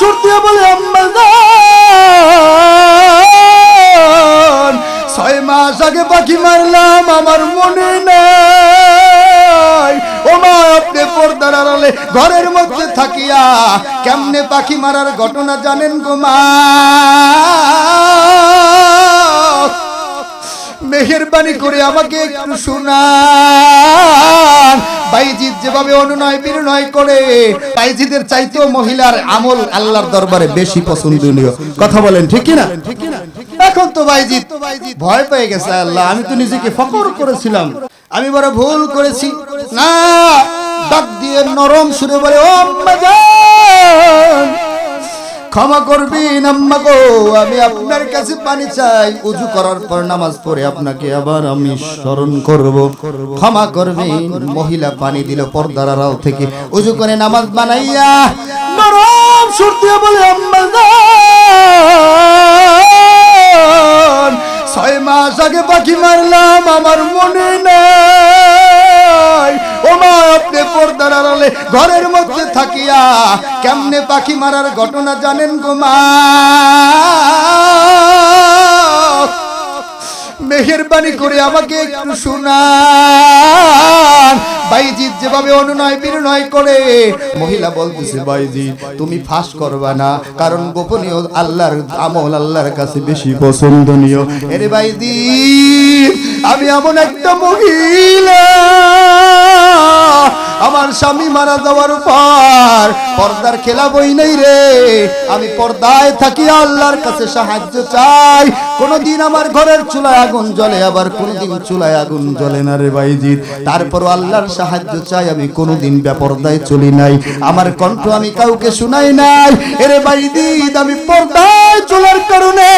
সুর দিয়ে বলে আম্মা জান ছয় মাস আগে পাখি মারলাম, আমার মনে নাই। ও মা, আপনি পর্দার আড়ালে ঘরের মধ্যে থাকিয়া কেমনে পাখি মারার ঘটনা জানেন গো মা? মেহেরবানি করে আমাকে একটু শোনান। বাইজিৎ অনুনয় বিনয় করে। বাইজিদের চাইতেও মহিলার আমল আল্লাহর দরবারে বেশি পছন্দনীয়। কথা বলেন, ঠিক কিনা? এখন তো ভাইজি ভয় পেয়ে গেছে আল্লাহ, আমি তো নিজেকে ফকর করেছিলাম। আমি বড় ভুল করেছি। না, ডাক দিয়ে নরম সুরে বলে, ও জান! ক্ষমা করবেন, আম্মা আমি আপনার কাছে পানি চাই। উজু করার পর নামাজ পড়ে আপনাকে আবার আমি স্মরণ করব। ক্ষমা করবেন, মহিলা পানি দিল পর্দার আড়াল থেকে। উজু করে নামাজ বানাইয়া নরম সুর দিয়ে বলে, আম্মা ছয় মাস আগে পাখি মারলাম, আমার মনে ঘরের মধ্যে থাকিয়া কেমনে পাখি মারার ঘটনা জানেন গো মা? মেহেরবানি করে আমাকে একটু শোনান। বাইজিৎ যেভাবে অনুনয় বিনয় করে, মহিলা বলতেছে, বাইজিৎ, তুমি ফাঁস করবা না, কারণ গোপনীয় আল্লাহর আমল আল্লাহর কাছে বেশি পছন্দনীয়। এরে বাইজিৎ, আমি এমন একটা মহিলা। আমার স্বামী মারা যাওয়ার পর পর্দার খেলা বই নেই রে। আমি পর্দায় থাকি, আল্লাহর কাছে সাহায্য চাই। কোনদিন আমার ঘরের চুলায় আগুন জ্বলে, আবার কোনদিন চুলায় আগুন জ্বলে না রে বাইজিৎ তারপর আল্লাহর সাহায্য চাই, আমি কোনদিন বেপর্দায় চলি নাই। আমার কণ্ঠ আমি কাউকে শুনাই নাই। এরে বাইজিৎ আমি পর্দায় চলার কারণে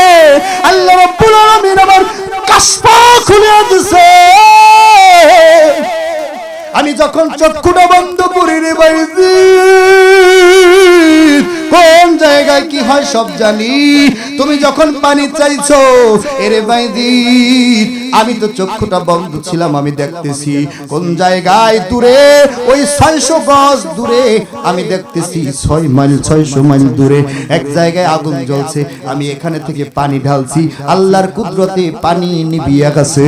আল্লাহ রাব্বুল আলামিন আমার কাশপা খুলে দিছে। যখন চক্ষুটা বন্ধ করি রে বাইজি, কোন জায়গায় কি হয় সব জানি। তুমি যখন পানি চাইছো, এরে বাইজি, আমি তো চক্ষুটা বন্ধ ছিলাম, আমি দেখতেছি কোন জায়গায় দূরে, ওই ছয়শো গজ দূরে, আমি দেখতেছি ছয় মাইল, ছয়শো মাইল দূরে, এক জায়গায় আগুন জ্বলছে, আমি এখানে থেকে পানি ঢালছি, আল্লাহর কুদরতে পানি নিবিয়া গেছে